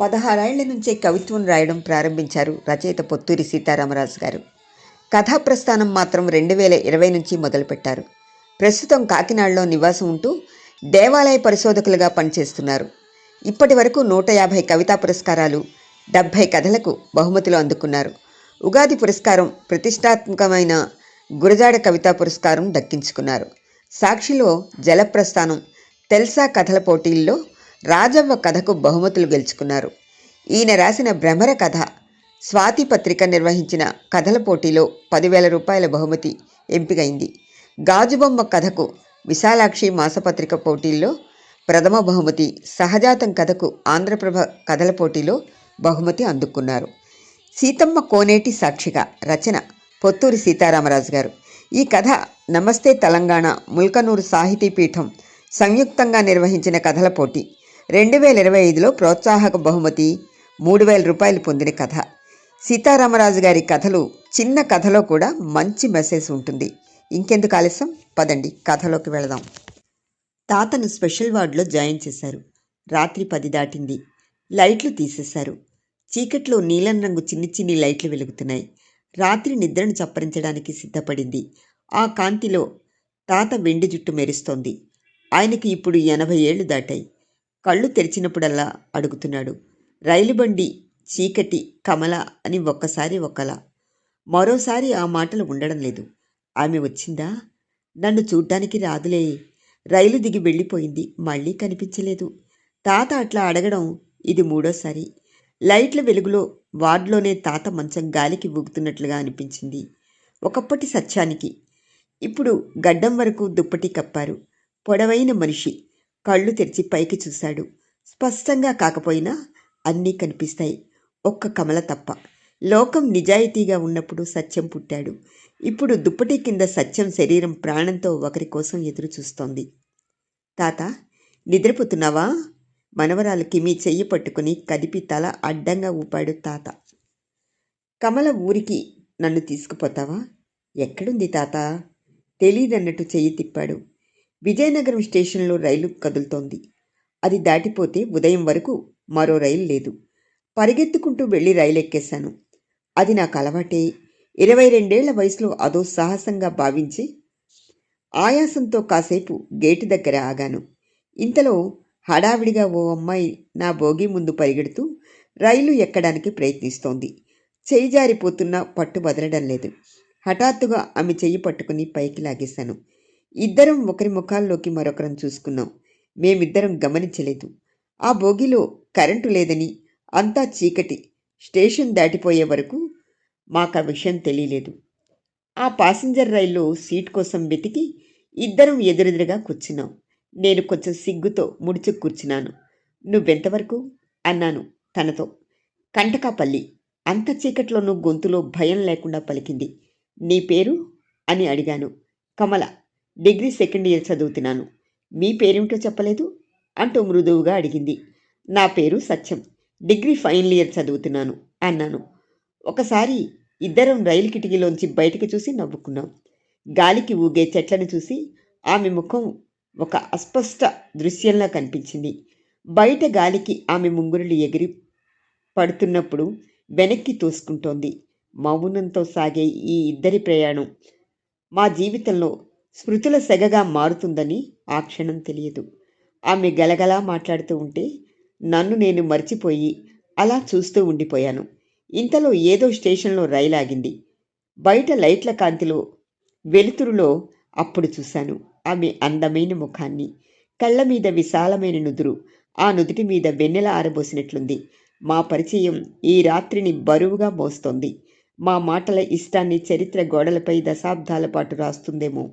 పదహారేళ్ళ నుంచే కవిత్వం రాయడం ప్రారంభించారు రచయిత పొత్తూరి సీతారామరాజు గారు. కథా ప్రస్థానం మాత్రం రెండు వేల ఇరవై నుంచి మొదలుపెట్టారు. ప్రస్తుతం కాకినాడలో నివాసం ఉంటూ దేవాలయ పరిశోధకులుగా పనిచేస్తున్నారు. ఇప్పటి వరకు నూట యాభై కవితా పురస్కారాలు డెబ్భై కథలకు బహుమతులు అందుకున్నారు. ఉగాది పురస్కారం ప్రతిష్టాత్మకమైన గురజాడ కవితా పురస్కారం దక్కించుకున్నారు. సాక్షిలో జలప్రస్థానం తెల్సా కథల పోటీల్లో రాజవ్వ కథకు బహుమతులు గెలుచుకున్నారు. ఈయన రాసిన భ్రమర కథ స్వాతి పత్రిక నిర్వహించిన కథల పోటీలో పదివేల రూపాయల బహుమతి ఎంపికైంది. గాజుబొమ్మ కథకు విశాలాక్షి మాసపత్రిక పోటీల్లో ప్రథమ బహుమతి సహజాతం కథకు ఆంధ్రప్రభ కథల పోటీలో బహుమతి అందుకున్నారు. సీతమ్మ కోనేటి సాక్షిగా రచన పొత్తూరి సీతారామరాజు గారు. ఈ కథ నమస్తే తెలంగాణ ముల్కనూరు సాహితీ పీఠం సంయుక్తంగా నిర్వహించిన కథల పోటీ. రెండు వేల ఇరవై ఐదులో ప్రోత్సాహక బహుమతి మూడు వేల రూపాయలు పొందిన కథ. సీతారామరాజు గారి కథలు చిన్న కథలో కూడా మంచి మెసేజ్ ఉంటుంది. ఇంకెందుకు ఆలస్యం? పదండి కథలోకి వెళదాం. తాతను స్పెషల్ వార్డులో జాయిన్ చేశారు. రాత్రి పది దాటింది. లైట్లు తీసేశారు. చీకట్లో నీలం రంగు చిన్ని చిన్ని లైట్లు వెలుగుతున్నాయి. రాత్రి నిద్రను చప్పరించడానికి సిద్ధపడింది. ఆ కాంతిలో తాత వెండి జుట్టు మెరుస్తోంది. ఆయనకి ఇప్పుడు ఎనభై ఏళ్ళు దాటాయి. కళ్ళు తెరిచినప్పుడల్లా అడుగుతున్నాడు. రైలు బండి చీకటి కమల అని ఒక్కసారి ఒక్కలా. మరోసారి ఆ మాటలు ఉండడం లేదు. ఆమె వచ్చిందా? నన్ను చూడ్డానికి రాదులే. రైలు దిగి వెళ్ళిపోయింది. మళ్ళీ కనిపించలేదు. తాత అట్లా అడగడం ఇది మూడోసారి. లైట్ల వెలుగులో వార్డులోనే తాత మంచం గాలికి ఊగుతున్నట్లుగా అనిపించింది. ఒకప్పటి సత్యానికి. ఇప్పుడు గడ్డం వరకు దుప్పటి కప్పారు. పొడవైన మనిషి. కళ్ళు తెరిచి పైకి చూశాడు. స్పష్టంగా కాకపోయినా అన్నీ కనిపిస్తాయి. ఒక్క కమల తప్ప. లోకం నిజాయితీగా ఉన్నప్పుడు సత్యం పుట్టాడు. ఇప్పుడు దుప్పటి కింద సత్యం శరీరం ప్రాణంతో ఒకరి కోసం ఎదురు చూస్తోంది. తాత నిద్రపోతున్నావా? మనవరాలకి మీ చెయ్యి పట్టుకుని కదిపి తల అడ్డంగా ఊపాడు తాత. కమల ఊరికి నన్ను తీసుకుపోతావా? ఎక్కడుంది తాత? తెలీదన్నట్టు చెయ్యి తిప్పాడు. విజయనగరం స్టేషన్లో రైలు కదులుతోంది. అది దాటిపోతే ఉదయం వరకు మరో రైలు లేదు. పరిగెత్తుకుంటూ వెళ్ళి రైలు ఎక్కేశాను అది నాకు అలవాటే. ఇరవై రెండేళ్ళ వయసులో అదో సాహసంగా భావించి ఆయాసంతో కాసేపు గేటు దగ్గర ఆగాను. ఇంతలో హడావిడిగా ఓ అమ్మాయి నా భోగి ముందు పరిగెడుతూ రైలు ఎక్కడానికి ప్రయత్నిస్తోంది. చేయి జారిపోతున్న పట్టు వదలడం లేదు. హఠాత్తుగా ఆమె చెయ్యి పట్టుకుని పైకి లాగేశాను. ఇద్దరం ఒకరి ముఖాల్లోకి మరొకరం చూసుకున్నాం. మేమిద్దరం గమనించలేదు. ఆ బోగిలో కరెంటు లేదని అంతా చీకటి స్టేషన్ దాటిపోయే వరకు మాకు ఆ విషయం తెలియలేదు. ఆ పాసింజర్ రైల్లో సీట్ కోసం వెతికి ఇద్దరం ఎదురెదురుగా కూర్చున్నాం. నేను కొంచెం సిగ్గుతో ముడుచు కూర్చున్నాను. నువ్వెంతవరకు? అన్నాను తనతో. కంటకాపల్లి. అంత చీకట్లోనూ గొంతులో భయం లేకుండా పలికింది. నీ పేరు? అని అడిగాను. కమల. డిగ్రీ సెకండ్ ఇయర్ చదువుతున్నాను. మీ పేరేమిటో చెప్పలేదు? అంటూ మృదువుగా అడిగింది. నా పేరు సత్యం. డిగ్రీ ఫైనల్ ఇయర్ చదువుతున్నాను అన్నాను. ఒకసారి ఇద్దరం రైలు కిటికీలోంచి బయటికి చూసి నవ్వుకున్నాం. గాలికి ఊగే చెట్లను చూసి ఆమె ముఖం ఒక అస్పష్ట దృశ్యంలా కనిపించింది. బయట గాలికి ఆమె ముంగురులు ఎగిరి పడుతున్నప్పుడు వెనక్కి తోసుకుంటోంది. మౌనంతో సాగే ఈ ఇద్దరి ప్రయాణం మా జీవితంలో స్మృతుల సెగగా మారుతుందని ఆ క్షణం తెలియదు. ఆమె గలగలా మాట్లాడుతూ ఉంటే నన్ను నేను మర్చిపోయి అలా చూస్తూ ఉండిపోయాను. ఇంతలో ఏదో స్టేషన్లో రైలు ఆగింది. బయట లైట్ల కాంతిలో వెలుతురులో అప్పుడు చూశాను ఆమె అందమైన ముఖాన్ని. కళ్ళ మీద విశాలమైన నుదురు ఆ నుదుటి మీద వెన్నెల ఆరబోసినట్లుంది. మా పరిచయం ఈ రాత్రిని బరువుగా మోస్తోంది. మా మాటల ఇష్టాన్ని చరిత్ర గోడలపై దశాబ్దాల పాటు రాస్తుందేమో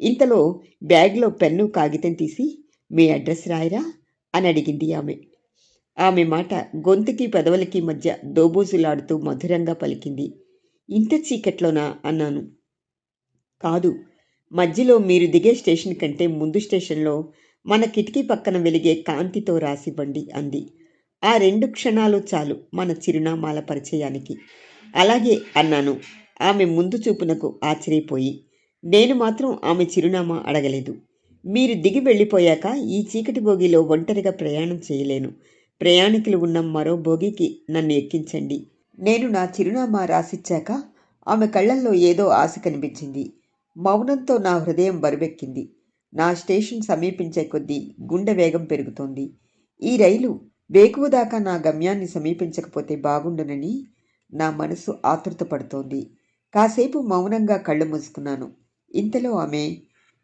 ఇంతలో బ్యాగ్లో పెన్ను కాగితం తీసి మీ అడ్రస్ రాయరా? అని అడిగింది ఆమె. ఆమె మాట గొంతుకి పెదవులకి మధ్య దోబూసులాడుతూ మధురంగా పలికింది. ఇంత చీకట్లోనా? అన్నాను. కాదు. మధ్యలో మీరు దిగే స్టేషన్ కంటే ముందు స్టేషన్లో మన కిటికీ పక్కన వెలిగే కాంతితో రాసివ్వండి అంది. ఆ రెండు క్షణాలు చాలు మన చిరునామాల పరిచయానికి. అలాగే అన్నాను. ఆమె ముందు చూపునకు ఆశ్చర్యపోయి. నేను మాత్రం ఆమె చిరునామా అడగలేదు. మీరు దిగి వెళ్ళిపోయాక ఈ చీకటి భోగిలో ఒంటరిగా ప్రయాణం చేయలేను. ప్రయాణికులు ఉన్న మరో బోగికి నన్ను ఎక్కించండి. నేను నా చిరునామా రాసిచ్చాక ఆమె కళ్ళల్లో ఏదో ఆశ కనిపించింది. మౌనంతో నా హృదయం బరువెక్కింది. నా స్టేషన్ సమీపించే కొద్దీ గుండె వేగం పెరుగుతోంది. ఈ రైలు వేకువ దాకా నా గమ్యాన్ని సమీపించకపోతే బాగుండునని నా మనసు ఆతృత పడుతోంది కాసేపు మౌనంగా కళ్ళు మూసుకున్నాను. ఇంతలో ఆమె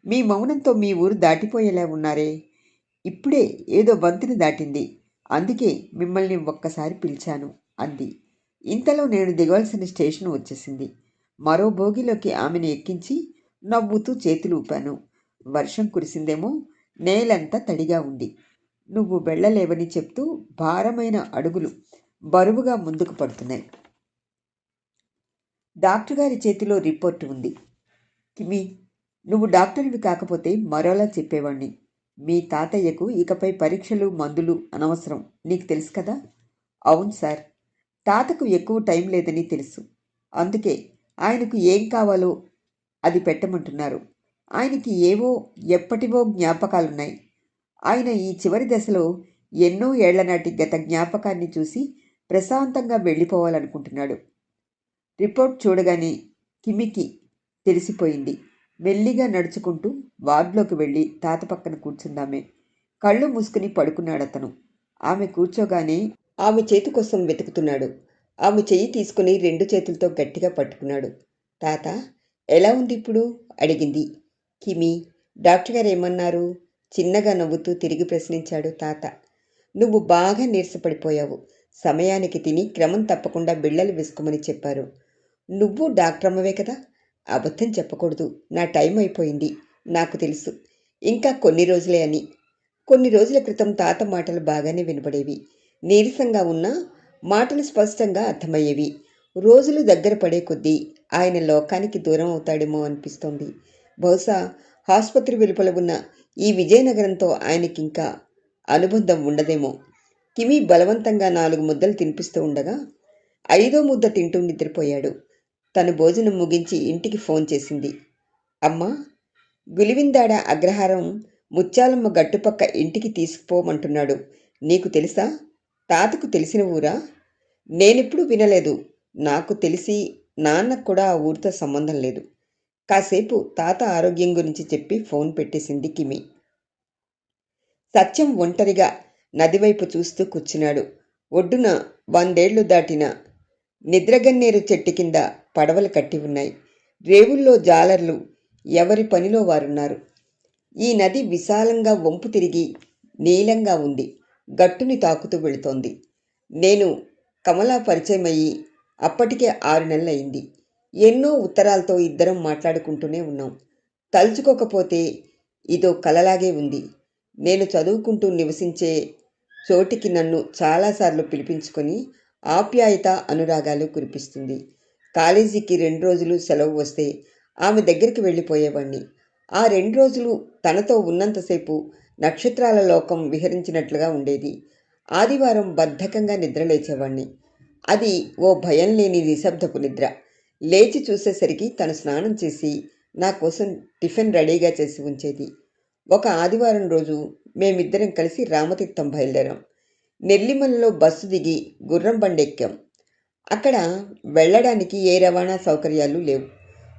మీ మౌనంతో మీ ఊరు దాటిపోయేలా ఉన్నారే. ఇప్పుడే ఏదో వంతుని దాటింది. అందుకే మిమ్మల్ని ఒక్కసారి పిలిచాను అంది. ఇంతలో నేను దిగవలసిన స్టేషన్ వచ్చేసింది. మరో భోగిలోకి ఆమెను ఎక్కించి నవ్వుతూ చేతులు ఊపాను. వర్షం కురిసిందేమో నేలంతా తడిగా ఉంది. నువ్వు వెళ్ళలేవని చెప్తూ భారమైన అడుగులు బరువుగా ముందుకు పడుతున్నాయి. డాక్టర్ గారి చేతిలో రిపోర్ట్ ఉంది. కిమి నువ్వు డాక్టర్వి కాకపోతే మరోలా చెప్పేవాణ్ణి. మీ తాతయ్యకు ఇకపై పరీక్షలు మందులు అనవసరం. నీకు తెలుసు కదా? అవును సార్. తాతకు ఎక్కువ టైం లేదని తెలుసు. అందుకే ఆయనకు ఏం కావాలో అది పెట్టమంటున్నారు. ఆయనకి ఏవో ఎప్పటివో జ్ఞాపకాలున్నాయి. ఆయన ఈ చివరి దశలో ఎన్నో ఏళ్ళనాటి గత జ్ఞాపకాన్ని చూసి ప్రశాంతంగా వెళ్ళిపోవాలనుకుంటున్నాడు. రిపోర్ట్ చూడగానే కిమికి తెలిసిపోయింది. మెల్లిగా నడుచుకుంటూ వార్డులోకి వెళ్ళి తాత పక్కన కూర్చుందామే. కళ్ళు మూసుకుని పడుకున్నాడు అతను ఆమె కూర్చోగానే ఆమె చేతి కోసం వెతుకుతున్నాడు. ఆమె చెయ్యి తీసుకుని రెండు చేతులతో గట్టిగా పట్టుకున్నాడు. తాత ఎలా ఉంది ఇప్పుడు? అడిగింది. కిమి డాక్టర్ గారు ఏమన్నారు? చిన్నగా నవ్వుతూ తిరిగి ప్రశ్నించాడు తాత. నువ్వు బాగా నీరసపడిపోయావు. సమయానికి తిని క్రమం తప్పకుండా బిళ్ళలు వేసుకోమని చెప్పారు. నువ్వు డాక్టర్ అమ్మవే కదా? అబద్ధం చెప్పకూడదు. నా టైం అయిపోయింది. నాకు తెలుసు. ఇంకా కొన్ని రోజులే అని. కొన్ని రోజుల క్రితం తాత మాటలు బాగానే వినపడేవి నీరసంగా ఉన్నా మాటలు స్పష్టంగా అర్థమయ్యేవి. రోజులు దగ్గర పడే కొద్దీ ఆయన లోకానికి దూరం అవుతాడేమో అనిపిస్తోంది. బహుశా ఆసుపత్రి వెలుపల ఉన్న ఈ విజయనగరంతో ఆయనకింకా అనుబంధం ఉండదేమో. కిమి బలవంతంగా నాలుగు ముద్దలు తినిపిస్తూ ఉండగా ఐదో ముద్ద తింటూ నిద్రపోయాడు. తను భోజనం ముగించి ఇంటికి ఫోన్ చేసింది. అమ్మా గులివిందాడ అగ్రహారం ముత్యాలమ్మ గట్టుపక్క ఇంటికి తీసుకుపోమంటున్నాడు. నీకు తెలుసా? తాతకు తెలిసిన ఊరా? నేనెప్పుడు వినలేదు. నాకు తెలిసి నాన్నకు కూడా ఆ ఊరితో సంబంధం లేదు. కాసేపు తాత ఆరోగ్యం గురించి చెప్పి ఫోన్ పెట్టేసింది కిమి. సత్యం ఒంటరిగా నదివైపు చూస్తూ కూర్చున్నాడు. ఒడ్డున వందేళ్ళు దాటిన నిద్రగన్నేరు చెట్టు కింద పడవలు కట్టి ఉన్నాయి. రేవుల్లో జాలర్లు ఎవరి పనిలో వారున్నారు? ఈ నది విశాలంగా వంపు తిరిగి నీలంగా ఉంది. గట్టుని తాకుతూ వెళుతోంది. నేను కమలా పరిచయం అయ్యి అప్పటికే ఆరు నెలలయింది. ఎన్నో ఉత్తరాలతో ఇద్దరం మాట్లాడుకుంటూనే ఉన్నాం. తలుచుకోకపోతే ఇదో కలలాగే ఉంది. నేను చదువుకుంటూ నివసించే చోటికి నన్ను చాలాసార్లు పిలిపించుకొని ఆప్యాయత అనురాగాలు కురిపిస్తుంది. కాలేజీకి రెండు రోజులు సెలవు వస్తే ఆమె దగ్గరికి వెళ్ళిపోయేవాణ్ణి. ఆ రెండు రోజులు తనతో ఉన్నంతసేపు నక్షత్రాల లోకం విహరించినట్లుగా ఉండేది. ఆదివారం బద్ధకంగా నిద్రలేచేవాణ్ణి అది ఓ భయం లేని నిశ్శబ్దపు నిద్ర. లేచి చూసేసరికి తను స్నానం చేసి నా కోసం టిఫిన్ రెడీగా చేసి ఉంచేది. ఒక ఆదివారం రోజు మేమిద్దరం కలిసి రామతీర్థం బయలుదేరాం. నెల్లిమలలో బస్సు దిగి గుర్రం బండి ఎక్కాం అక్కడ వెళ్ళడానికి ఏ రవాణా సౌకర్యాలు లేవు.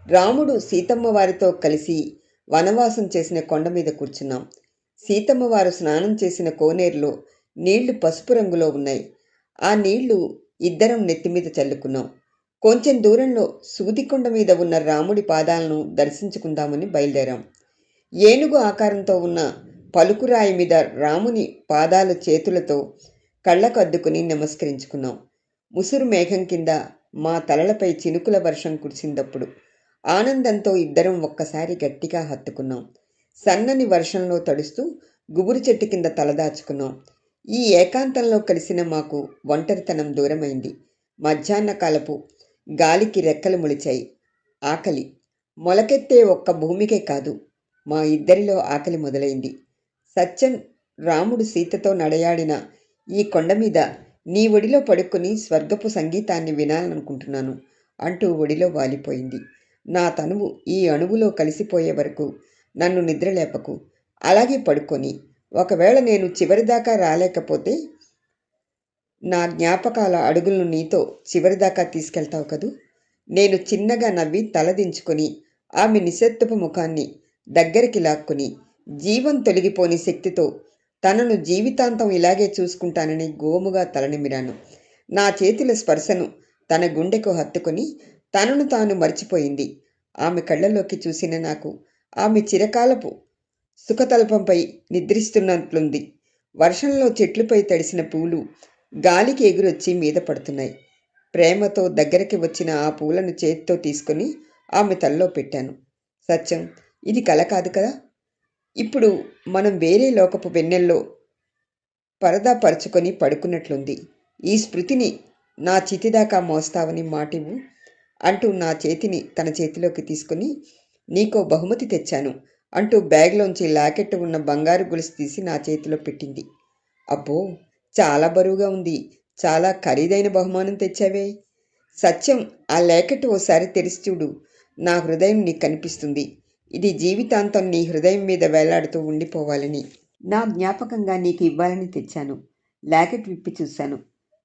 రాముడు సీతమ్మ వారితో కలిసి వనవాసం చేసిన కొండ మీద కూర్చున్నాం. సీతమ్మ వారు స్నానం చేసిన కోనేరులో నీళ్ళు పసుపు రంగులో ఉన్నాయి. ఆ నీళ్ళు ఇద్దరం నెత్తిమీద చల్లుకున్నాం. కొంచెం దూరంలో సూదికొండ మీద ఉన్న రాముడి పాదాలను దర్శించుకుందామని బయలుదేరాం. ఏనుగు ఆకారంతో ఉన్న పలుకురాయి మీద రాముని పాదాల చేతులతో కళ్ళకద్దుకుని నమస్కరించుకున్నాం. ముసురు మేఘం కింద మా తలలపై చినుకుల వర్షం కురిసిందప్పుడు ఆనందంతో ఇద్దరం ఒక్కసారి గట్టిగా హత్తుకున్నాం. సన్నని వర్షంలో తడుస్తూ గుబురు చెట్టు కింద తలదాచుకున్నాం ఈ ఏకాంతంలో కలిసిన మాకు ఒంటరితనం దూరమైంది. మధ్యాహ్న కాలపు గాలికి రెక్కలు మొలిచాయి. ఆకలి. మొలకెత్తే ఒక్క భూమికే కాదు మా ఇద్దరిలో ఆకలి మొదలైంది. సత్యం రాముడు సీతతో నడయాడిన ఈ కొండ మీద నీ ఒడిలో పడుకొని స్వర్గపు సంగీతాన్ని వినాలనుకుంటున్నాను అంటూ ఒడిలో వాలిపోయింది. నా తనువు ఈ అణువులో కలిసిపోయే వరకు నన్ను నిద్రలేపకు అలాగే పడుకొని ఒకవేళ నేను చివరిదాకా రాలేకపోతే నా జ్ఞాపకాల అడుగులను నీతో చివరిదాకా తీసుకెళ్తావు కదూ? నేను చిన్నగా నవ్వి తలదించుకొని ఆమె నిశ్శబ్దపు ముఖాన్ని దగ్గరికి లాక్కుని జీవం తొలగిపోని శక్తితో తనను జీవితాంతం ఇలాగే చూసుకుంటానని గోముగా తలనిమిరాను. నా చేతుల స్పర్శను తన గుండెకు హత్తుకొని తనను తాను మర్చిపోయింది. ఆమె కళ్ళలోకి చూసిన నాకు ఆమె చిరకాలపు సుఖతల్పంపై నిద్రిస్తున్నట్లుంది. వర్షంలో చెట్లుపై తడిసిన పూలు గాలికి ఎగురొచ్చి మీద పడుతున్నాయి. ప్రేమతో దగ్గరికి వచ్చిన ఆ పూలను చేతితో తీసుకొని ఆమె తల్లో పెట్టాను. సత్యం ఇది కల కాదు కదా? ఇప్పుడు మనం వేరే లోకపు వెన్నెల్లో పరదా పరుచుకొని పడుకున్నట్లుంది. ఈ స్మృతిని నా చితిదాకా మోస్తావని మాటివు అంటూ నా చేతిని తన చేతిలోకి తీసుకుని నీకో బహుమతి తెచ్చాను అంటూ బ్యాగ్లోంచి లాకెట్ ఉన్న బంగారు గొలుసు తీసి నా చేతిలో పెట్టింది. అబ్బో చాలా బరువుగా ఉంది. చాలా ఖరీదైన బహుమానం తెచ్చావే. సత్యం ఆ లేకెట్ ఓసారి తెరిచి చూడు. నా హృదయం నీకు కనిపిస్తుంది. ఇది జీవితాంతం నీ హృదయం మీద వేలాడుతూ ఉండిపోవాలని. నా జ్ఞాపకంగా నీకు ఇవ్వాలని తెచ్చాను. లాకెట్ విప్పి చూశాను.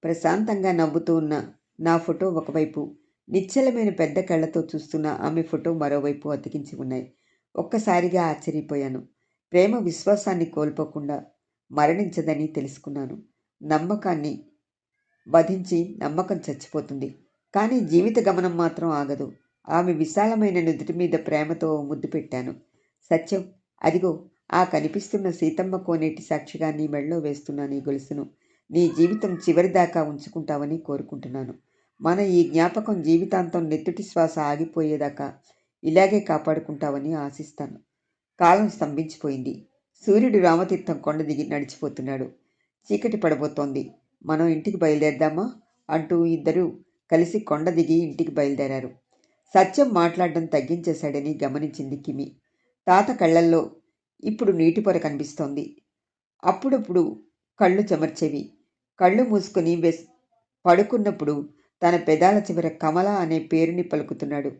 ప్రశాంతంగా నవ్వుతూ ఉన్న నా ఫోటో ఒకవైపు నిశ్చలమైన పెద్ద కళ్ళతో చూస్తున్న ఆమె ఫోటో మరోవైపు అతికించి ఉన్నాయి. ఒక్కసారిగా ఆశ్చర్యపోయాను. ప్రేమ విశ్వాసాన్ని కోల్పోకుండా మరణించదని తెలుసుకున్నాను. నమ్మకాన్ని వధించి నమ్మకం చచ్చిపోతుంది. కానీ జీవిత గమనం మాత్రం ఆగదు. ఆమె విశాలమైన నుదుటి మీద ప్రేమతో ముద్దు పెట్టాను. సత్యం అదిగో ఆ కనిపిస్తున్న సీతమ్మ కోనేటి సాక్షిగా నీ మెడలో వేస్తున్న నీ గొలుసును నీ జీవితం చివరిదాకా ఉంచుకుంటావని కోరుకుంటున్నాను. మన ఈ జ్ఞాపకం జీవితాంతం నెత్తుటి శ్వాస ఆగిపోయేదాకా ఇలాగే కాపాడుకుంటావని ఆశిస్తాను. కాలం స్తంభించిపోయింది. సూర్యుడు రామతీర్థం కొండ దిగి నడిచిపోతున్నాడు. చీకటి పడబోతోంది. మనం ఇంటికి బయలుదేరదామా? అంటూ ఇద్దరూ కలిసి కొండ దిగి ఇంటికి బయలుదేరారు. సత్యం మాట్లాడడం తగ్గించేశాడని గమనించింది కిమి. తాత కళ్ళల్లో ఇప్పుడు నీటి పొర కనిపిస్తోంది. అప్పుడప్పుడు కళ్ళు చెమర్చేవి. కళ్ళు మూసుకొని వెస్ పడుకున్నప్పుడు తన పెదాల చివర కమల అనే పేరుని పలుకుతున్నాడు.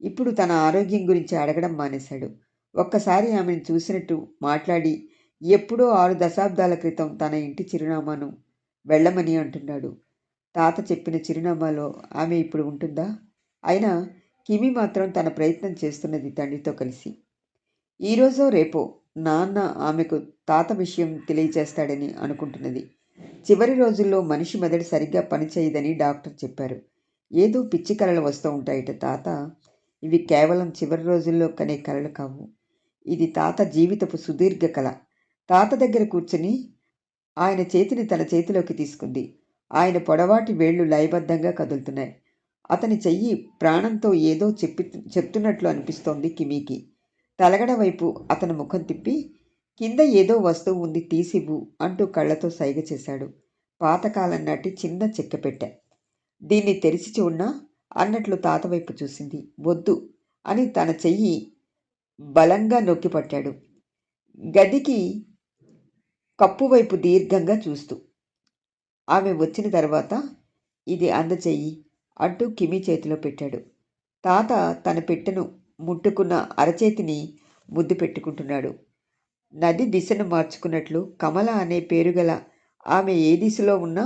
ఇప్పుడు తన ఆరోగ్యం గురించి అడగడం మానేశాడు. ఒక్కసారి ఆమెను చూసినట్టు మాట్లాడి ఎప్పుడో ఆరు దశాబ్దాల క్రితం తన ఇంటి చిరునామాను వెళ్ళమని అంటున్నాడు. తాత చెప్పిన చిరునామాలో ఆమె ఇప్పుడు ఉంటుందా? అయినా కిమి మాత్రం తన ప్రయత్నం చేస్తున్నది తండ్రితో కలిసి. ఈరోజో రేపో నాన్న ఆమెకు తాత విషయం తెలియజేస్తాడని అనుకుంటున్నది. చివరి రోజుల్లో మనిషి మెదడు సరిగ్గా పనిచేయదని డాక్టర్ చెప్పారు. ఏదో పిచ్చి కళలు వస్తూ ఉంటాయట తాత. ఇవి కేవలం చివరి రోజుల్లో కనే కళలు కావు. ఇది తాత జీవితపు సుదీర్ఘ కళ తాత దగ్గర కూర్చుని ఆయన చేతిని తన చేతిలోకి తీసుకుంది. ఆయన పొడవాటి వేళ్ళు లయబద్ధంగా కదులుతున్నాయి. అతని చెయ్యి ప్రాణంతో ఏదో చెప్పి చెప్తున్నట్లు అనిపిస్తోంది కిమీకి. తలగడ వైపు అతని ముఖం తిప్పి కింద ఏదో వస్తువు ఉంది తీసివ్వు అంటూ కళ్ళతో సైగ చేశాడు. పాతకాలం నాటి చిన్న చెక్కపెట్టె దీన్ని తెరిచి చూడనా? అన్నట్లు తాత వైపు చూసింది. వద్దు అని తన చెయ్యి బలంగా నొక్కి పట్టాడు. గదికి కప్పు వైపు దీర్ఘంగా చూస్తూ. ఆమె వచ్చిన తర్వాత ఇది అందచెయ్యి. అంటూ కిమి చేతిలో పెట్టాడు. తాత తన పెట్టెను ముట్టుకున్న అరచేతిని ముద్దు పెట్టుకుంటున్నాడు. నది దిశను మార్చుకున్నట్లు కమల అనే పేరుగల ఆమె ఏ దిశలో ఉన్నా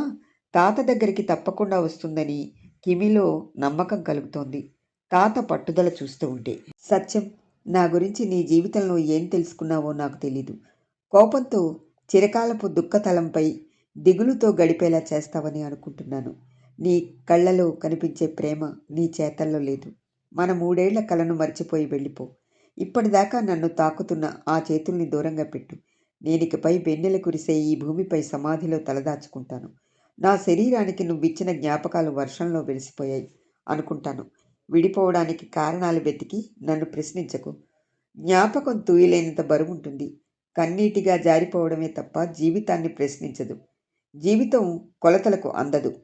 తాత దగ్గరికి తప్పకుండా వస్తుందని కిమిలో నమ్మకం కలుగుతోంది. తాత పట్టుదల చూస్తూ ఉంటే సత్యం నా గురించి నీ జీవితంలో ఏం తెలుసుకున్నావో నాకు తెలీదు. కోపంతో చిరకాలపు దుఃఖతలంపై దిగులుతో గడిపేలా చేస్తావని అనుకుంటున్నాను. నీ కళ్ళలో కనిపించే ప్రేమ నీ చేతల్లో లేదు. మన మూడేళ్ళ కలను మర్చిపోయి వెళ్ళిపో. ఇప్పటిదాకా నన్ను తాకుతున్న ఆ చేతుల్ని దూరంగా పెట్టు. నేనికపై వెన్నెల కురిసే ఈ భూమిపై సమాధిలో తలదాచుకుంటాను. నా శరీరానికి నువ్విచ్చిన జ్ఞాపకాలు వర్షంలో వెలిసిపోయాయి అనుకుంటాను. విడిపోవడానికి కారణాలు వెతికి నన్ను ప్రశ్నించకు. జ్ఞాపకం తూయలేనంత బరువుంటుంది. కన్నీటిగా జారిపోవడమే తప్ప జీవితాన్ని ప్రశ్నించదు. జీవితం కొలతలకు అందదు.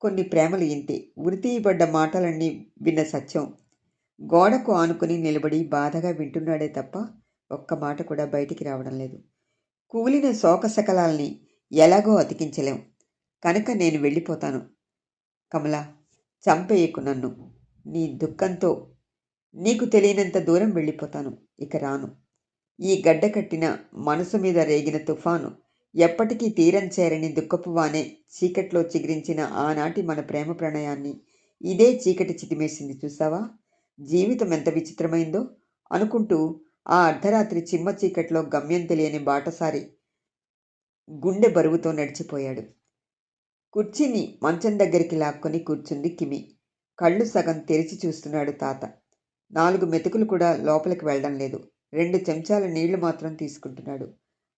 కొన్ని ప్రేమలు ఇంతే. ఉరితీయబడ్డ మాటలన్నీ విన్న సత్యం. గోడకు ఆనుకుని నిలబడి బాధగా వింటున్నాడే తప్ప ఒక్క మాట కూడా బయటికి రావడం లేదు. కూలిన శోకశకలాల్ని ఎలాగో అతికించలేం. కనుక నేను వెళ్ళిపోతాను. కమల చంపేయకు నన్ను. నీ దుఃఖంతో నీకు తెలియనంత దూరం వెళ్ళిపోతాను. ఇక రాను. ఈ గడ్డ కట్టిన మనసు మీద రేగిన తుఫాను ఎప్పటికీ తీరం చేరని దుఃఖపు వానే చీకట్లో చిగురించిన ఆనాటి మన ప్రేమ ప్రణయాన్ని. ఇదే చీకటి చితిమేసింది చూసావా? జీవితం ఎంత విచిత్రమైందో అనుకుంటూ ఆ అర్ధరాత్రి చిమ్మ చీకట్లో గమ్యం తెలియని బాటసారి గుండె బరువుతో నడిచిపోయాడు. కుర్చీని మంచం దగ్గరికి లాక్కొని కూర్చుంది కిమి. కళ్ళు సగం తెరిచి చూస్తున్నాడు తాత. నాలుగు మెతుకులు కూడా లోపలికి వెళ్ళడం లేదు. రెండు చెంచాల నీళ్ళు మాత్రం తీసుకుంటున్నాడు.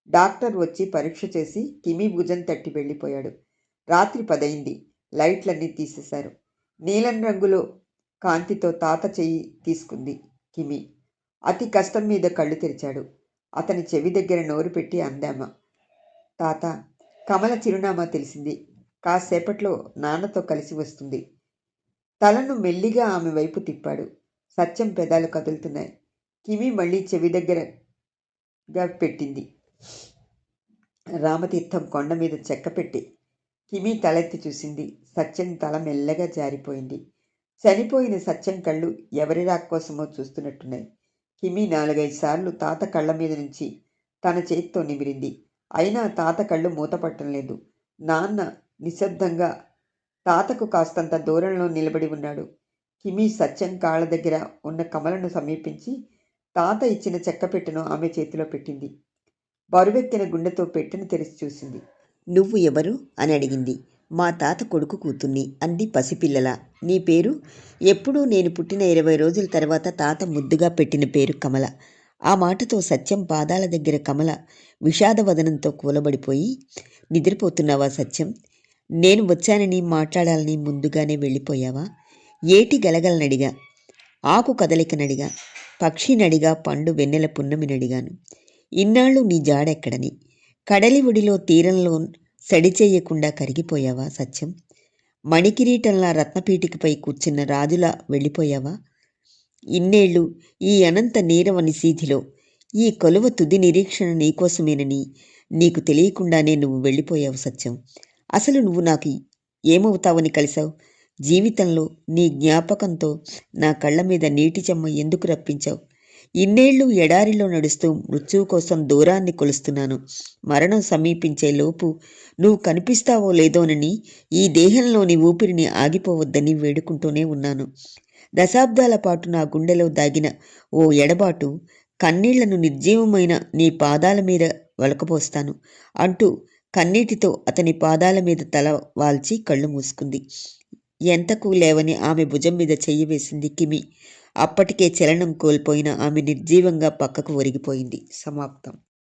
డాక్టర్ వచ్చి పరీక్ష చేసి కిమి భుజం తట్టి వెళ్ళిపోయాడు. రాత్రి పదయింది లైట్లన్నీ తీసేశారు. నీలం రంగులో కాంతితో తాత చెయ్యి తీసుకుంది కిమి. అతి కష్టం మీద కళ్ళు తెరిచాడు. అతని చెవి దగ్గర నోరు పెట్టి అందామా. తాత కమల చిరునామా తెలిసింది. కాసేపట్లో నాన్నతో కలిసి వస్తుంది. తలను మెల్లిగా ఆమె వైపు తిప్పాడు. సత్యం పెదాలు కదులుతున్నాయి. కిమి మళ్ళీ చెవి దగ్గరగా పెట్టింది. రామతీర్థం కొండ మీద చెక్క పెట్టి కిమి తలెత్తి చూసింది. సత్యం తల మెల్లగా జారిపోయింది. చనిపోయిన సత్యం కళ్ళు ఎవరి రాక్కోసమో చూస్తున్నట్టున్నాయి. కిమి నాలుగైదు సార్లు తాత కళ్ళ మీద నుంచి తన చేతితో నిమిరింది. అయినా తాత కళ్ళు మూతపట్టడం లేదు. నాన్న నిశ్శబ్దంగా తాతకు కాస్తంత దూరంలో నిలబడి ఉన్నాడు. కిమి సత్యం కాళ్ళ దగ్గర ఉన్న కమలను సమీపించి తాత ఇచ్చిన చెక్కపెట్టెను ఆమె చేతిలో పెట్టింది. బరువెత్తిన గుండెతో పెట్టెను తెరిచి చూసింది. నువ్వు ఎవరు అని అడిగింది. మా తాత కొడుకు కూతుర్ని అంది పసిపిల్లల. నీ పేరు ఎప్పుడూ నేను పుట్టిన ఇరవై రోజుల తర్వాత తాత ముద్దుగా పెట్టిన పేరు కమల. ఆ మాటతో సత్యం పాదాల దగ్గర కమల విషాదవదనంతో కూలబడిపోయి నిద్రపోతున్నావా సత్యం? నేను వచ్చానని మాట్లాడాలని ముందుగానే వెళ్ళిపోయావా? ఏటి గలగలనడిగా ఆకు కదలికనడిగా పక్షినడిగా పండు వెన్నెల పున్నమినడిగాను ఇన్నాళ్ళు నీ జాడెక్కడని. కడలి ఒడిలో తీరంలో సడిచేయకుండా కరిగిపోయావా సత్యం? మణికిరీటంలా రత్నపీఠికపై కూర్చున్న రాజులా వెళ్ళిపోయావా? ఇన్నేళ్ళు ఈ అనంత నీరవ నిశీధిలో ఈ కొలువ తుది నిరీక్షణ నీకోసమేనని నీకు తెలియకుండానే నువ్వు వెళ్ళిపోయావు సత్యం. అసలు నువ్వు నాకు ఏమవుతావని కలిసావు జీవితంలో నీ జ్ఞాపకంతో నా కళ్ళ మీద నీటి చెమ్మ ఎందుకు రప్పించావు? ఇన్నేళ్ళు ఎడారిలో నడుస్తూ మృత్యువు కోసం దూరాన్ని కొలుస్తున్నాను. మరణం సమీపించే లోపు నువ్వు కనిపిస్తావో లేదోనని ఈ దేహంలోని ఊపిరిని ఆగిపోవద్దని వేడుకుంటూనే ఉన్నాను. దశాబ్దాల పాటు నా గుండెలో దాగిన ఓ ఎడబాటు కన్నీళ్ళను నిర్జీవమైన నీ పాదాల మీద వలకపోస్తాను అంటూ కన్నీటితో అతని పాదాల మీద తల వాల్చి కళ్ళు మూసుకుంది. ఎంతకు లేవని ఆమె భుజం మీద చెయ్యి వేసింది కిమి. అప్పటికే చలనం కోల్పోయిన ఆమె నిర్జీవంగా పక్కకు ఒరిగిపోయింది. సమాప్తం.